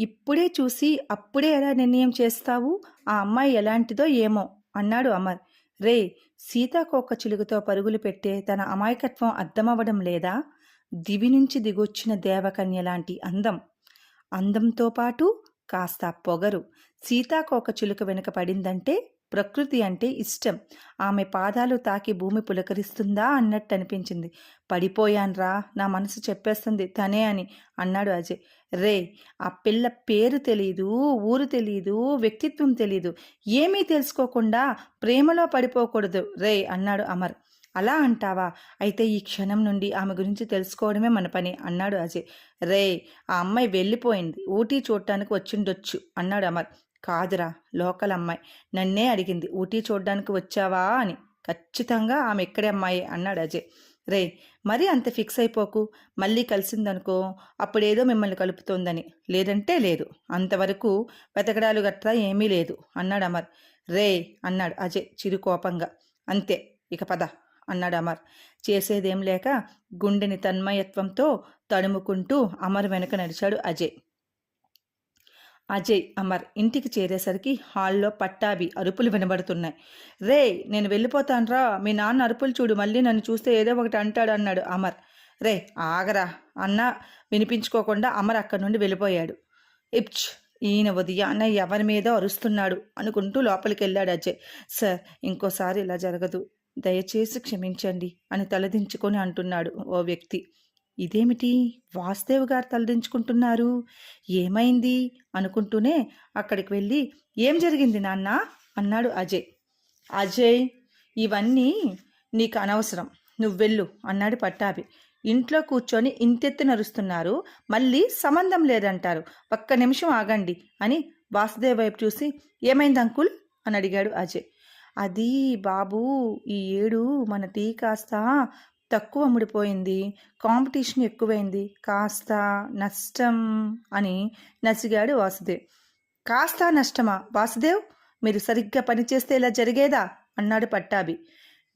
ఇప్పుడే చూసి అప్పుడే ఎలా నిర్ణయం చేస్తావు? ఆ అమ్మాయి ఎలాంటిదో ఏమో అన్నాడు అమర్. రే సీతాకోక చిలుగుతో పరుగులు పెట్టే తన అమాయకత్వం అర్థమవ్వడం లేదా? దివి నుంచి దిగొచ్చిన దేవకన్య లాంటి అందం. అందంతో పాటు కాస్త పొగరు. సీతాకోక చిలుక వెనుక పడిందంటే ప్రకృతి అంటే ఇష్టం. ఆమె పాదాలు తాకి భూమి పులకరిస్తుందా అన్నట్టు అనిపించింది. పడిపోయాన్రా నా మనసు చెప్పేస్తుంది తనే అని అన్నాడు అజయ్. రే ఆ పిల్ల పేరు తెలీదు ఊరు తెలీదు వ్యక్తిత్వం తెలీదు. ఏమీ తెలుసుకోకుండా ప్రేమలో పడిపోకూడదు. రే అన్నాడు అమర్. అలా అంటావా? అయితే ఈ క్షణం నుండి ఆమె గురించి తెలుసుకోవడమే మన పని అన్నాడు అజయ్. రే ఆ అమ్మాయి వెళ్ళిపోయింది. ఊటీ చూడటానికి వచ్చిండొచ్చు అన్నాడు అమర్. కాదురా లోకల్ అమ్మాయి. నన్నే అడిగింది ఊటీ చూడడానికి వచ్చావా అని. ఖచ్చితంగా ఆమె ఎక్కడే అమ్మాయి అన్నాడు అజయ్. రే మరీ అంత ఫిక్స్ అయిపోకు. మళ్ళీ కలిసిందనుకో అప్పుడేదో మిమ్మల్ని కలుపుతోందని. లేదంటే లేదు. అంతవరకు వెతకడాలు గట్రా ఏమీ లేదు అన్నాడు అమర్. రే అన్నాడు అజయ్ చిరుకోపంగా అంతే ఇక పద అన్నాడు అమర్. చేసేదేం లేక గుండెని తన్మయత్వంతో తడుముకుంటూ అమర్ వెనక నడిచాడు అజయ్. అజయ్ అమర్ ఇంటికి చేరేసరికి హాల్లో పట్టాభి అరుపులు వినబడుతున్నాయి. రే నేను వెళ్ళిపోతానురా. మీ నాన్న అరుపులు చూడు మళ్ళీ నన్ను చూస్తే ఏదో ఒకటి అంటాడు అన్నాడు అమర్. రే ఆగరా. అన్న వినిపించుకోకుండా అమర్ అక్కడి నుండి వెళ్ళిపోయాడు. ఇప్చ్ ఈయన ఉదయాన్న ఎవరి మీద అరుస్తున్నాడు అనుకుంటూ లోపలికి వెళ్ళాడు అజయ్. సార్ ఇంకోసారి ఇలా జరగదు. దయచేసి క్షమించండి అని తలదించుకొని అంటున్నాడు ఓ వ్యక్తి. ఇదేమిటి? వాసుదేవ్ గారు తలదించుకుంటున్నారు. ఏమైంది? అనుకుంటూనే అక్కడికి వెళ్ళి ఏం జరిగింది నాన్న? అన్నాడు అజయ్. అజయ్ ఇవన్నీ నీకు అనవసరం. నువ్వు వెళ్ళు అన్నాడు పట్టాభి. ఇంట్లో కూర్చొని ఇంతెత్తి నరుస్తున్నారు మళ్ళీ సంబంధం లేదంటారు. ఒక్క నిమిషం ఆగండి అని వాసుదేవ్ వైపు చూసి ఏమైంది అంకుల్? అని అడిగాడు అజయ్. అది బాబు ఈ ఏడు మన టీ కాస్త తక్కువ ముడిపోయింది కాంపిటీషన్ ఎక్కువైంది కాస్త నష్టం అని నసిగాడు వాసుదేవ్. కాస్త నష్టమా? వాసుదేవ్ మీరు సరిగ్గా పనిచేస్తే ఇలా జరిగేదా? అన్నాడు పట్టాభి.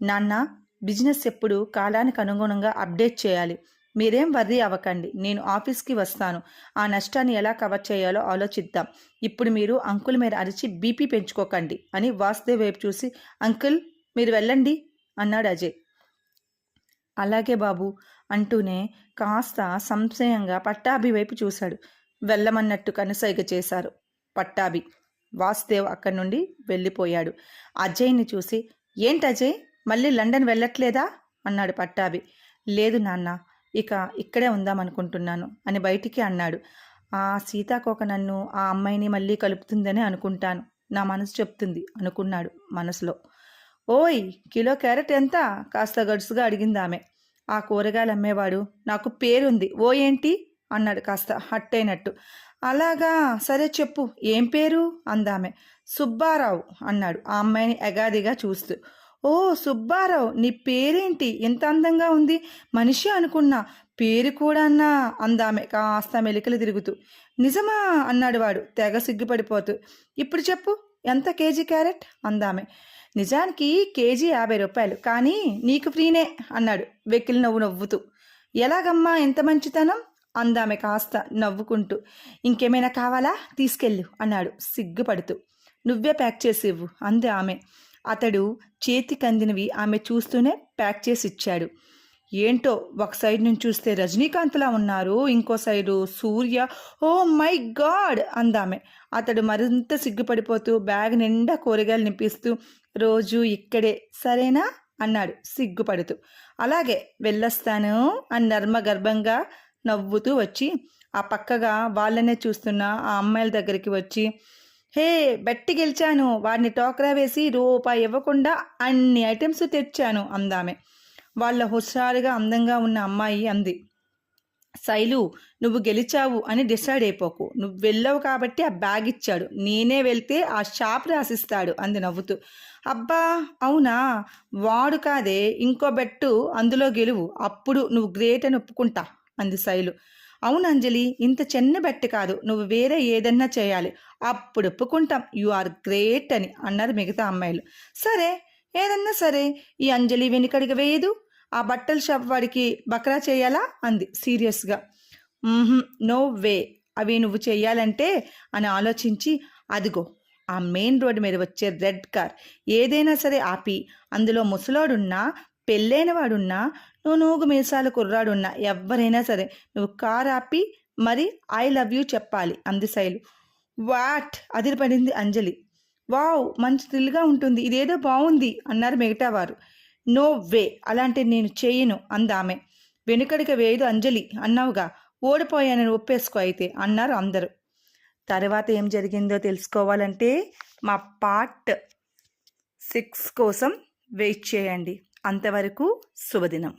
నాన్న బిజినెస్ ఎప్పుడు కాలానికి అనుగుణంగా అప్డేట్ చేయాలి. మీరేం వర్రీ అవ్వకండి నేను ఆఫీస్కి వస్తాను. ఆ నష్టాన్ని ఎలా కవర్ చేయాలో ఆలోచిద్దాం. ఇప్పుడు మీరు అంకుల్ మీద అరిచి బీపీ పెంచుకోకండి అని వాసుదేవ్ వైపు చూసి అంకుల్ మీరు వెళ్ళండి అన్నాడు అజయ్. అలాగే బాబు అంటూనే కాస్త సంశయంగా పట్టాభి వైపు చూశాడు. వెళ్ళమన్నట్టు కనుసైగ చేశారు పట్టాభి. వాసుదేవ్ అక్కడి నుండి వెళ్ళిపోయాడు. అజయ్ని చూసి ఏంటి అజయ్? మళ్ళీ లండన్ వెళ్ళట్లేదా? అన్నాడు పట్టాభి. లేదు నాన్న ఇక ఇక్కడే ఉందామనుకుంటున్నాను అని బయటికి అన్నాడు. ఆ సీతాకోక నన్ను ఆ అమ్మాయిని మళ్ళీ కలుపుతుందని అనుకుంటాను. నా మనసు చెప్తుంది అనుకున్నాడు మనసులో. ఓయ్ కిలో క్యారెట్ ఎంత? కాస్త గడుసుగా అడిగింది ఆమె ఆ కూరగాయలు అమ్మేవాడు నాకు పేరుంది. ఓ ఏంటి? అన్నాడు కాస్త హట్ అయినట్టు అలాగా? సరే చెప్పు. ఏం పేరు? అందామె. సుబ్బారావు అన్నాడు ఆ అమ్మాయిని ఎగాదిగా చూస్తూ. ఓ సుబ్బారావు నీ పేరేంటి? ఎంత అందంగా ఉంది. మనిషి అనుకున్నా. పేరు కూడా అన్నా అందామె కాస్త మెలికలు తిరుగుతూ. నిజమా? అన్నాడు వాడు తెగ సిగ్గుపడిపోతూ. ఇప్పుడు చెప్పు. ఎంత కేజీ క్యారెట్? అందామె. నిజానికి కేజీ యాభై రూపాయలు. కానీ నీకు ఫ్రీనే అన్నాడు వెక్కిలి నవ్వు నవ్వుతూ. ఎలాగమ్మా ఎంత మంచితనం? అందామె కాస్త నవ్వుకుంటూ. ఇంకేమైనా కావాలా? తీసుకెళ్ళు అన్నాడు సిగ్గుపడుతూ. నువ్వే ప్యాక్ చేసి ఇవ్వు అంది ఆమె. అతడు చేతికి అందినవి ఆమె చూస్తూనే ప్యాక్ చేసి ఇచ్చాడు ఏంటో ఒక సైడ్ నుంచి చూస్తే రజనీకాంత్లా ఉన్నారు ఇంకో side Surya. Oh my god! అందామె. అతడు మరింత సిగ్గుపడిపోతూ బ్యాగ్ నిండా కూరగాయలు నింపిస్తూ రోజు ఇక్కడే సరేనా? అన్నాడు సిగ్గుపడుతూ. అలాగే వెళ్ళొస్తాను అని నర్మగర్భంగా నవ్వుతూ వచ్చి ఆ పక్కగా వాళ్ళనే చూస్తున్న ఆ అమ్మాయిల దగ్గరికి వచ్చి హే బెట్టి గెలిచాను వాడిని టోకరా వేసి రూపాయి ఇవ్వకుండా అన్ని ఐటమ్స్ తెచ్చాను అందామే. వాళ్ళ హుషారుగా అందంగా ఉన్న అమ్మాయి అంది. శైలు నువ్వు గెలిచావు అని డిసైడ్ అయిపోకు. నువ్వు వెళ్ళవు కాబట్టి ఆ బ్యాగ్ ఇచ్చాడు. నేనే వెళ్తే ఆ షాప్ రాసిస్తాడు అంది నవ్వుతూ. అబ్బా అవునా? వాడు కాదే. ఇంకో బెట్టు అందులో గెలువు. అప్పుడు నువ్వు గ్రేట్ అని ఒప్పుకుంటా అంది శైలు. అవును అంజలి ఇంత చిన్న బెట్ట కాదు. నువ్వు వేరే ఏదన్నా చేయాలి. అప్పుడు ఒప్పుకుంటాం. యు ఆర్ గ్రేట్ అని అన్నారు మిగతా అమ్మాయిలు. సరే ఏదన్నా సరే. ఈ అంజలి వెనుకడిగా వేయదు. ఆ బట్టల షాప్ వాడికి బక్రా చేయాలా? అంది సీరియస్గా. No way. అవి నువ్వు చేయాలంటే? అని ఆలోచించి అదిగో ఆ మెయిన్ రోడ్డు మీద వచ్చే రెడ్ కార్. ఏదైనా సరే ఆపి అందులో ముసలోడున్నా పెళ్ళైన వాడున్నా నువ్వు నూగు మీసాల కుర్రాడున్నా ఎవరైనా సరే నువ్వు కార్ ఆపి మరి ఐ లవ్ యూ చెప్పాలి అంది శైలు. వాట్? అదిరిపడింది అంజలి. వావ్ మంచి థ్రిల్గా ఉంటుంది. ఇదేదో బాగుంది అన్నారు మిగతా వారు నో వే అలాంటి నేను చేయను అందామె. వెనుకడికి వేయదు అంజలి అన్నావుగా. ఓడిపోయానని ఒప్పేసుకో అయితే అన్నారు అందరూ. తర్వాత ఏం జరిగిందో తెలుసుకోవాలంటే మా పార్ట్ సిక్స్ కోసం వెయిట్ చేయండి. అంతవరకు శుభదినం.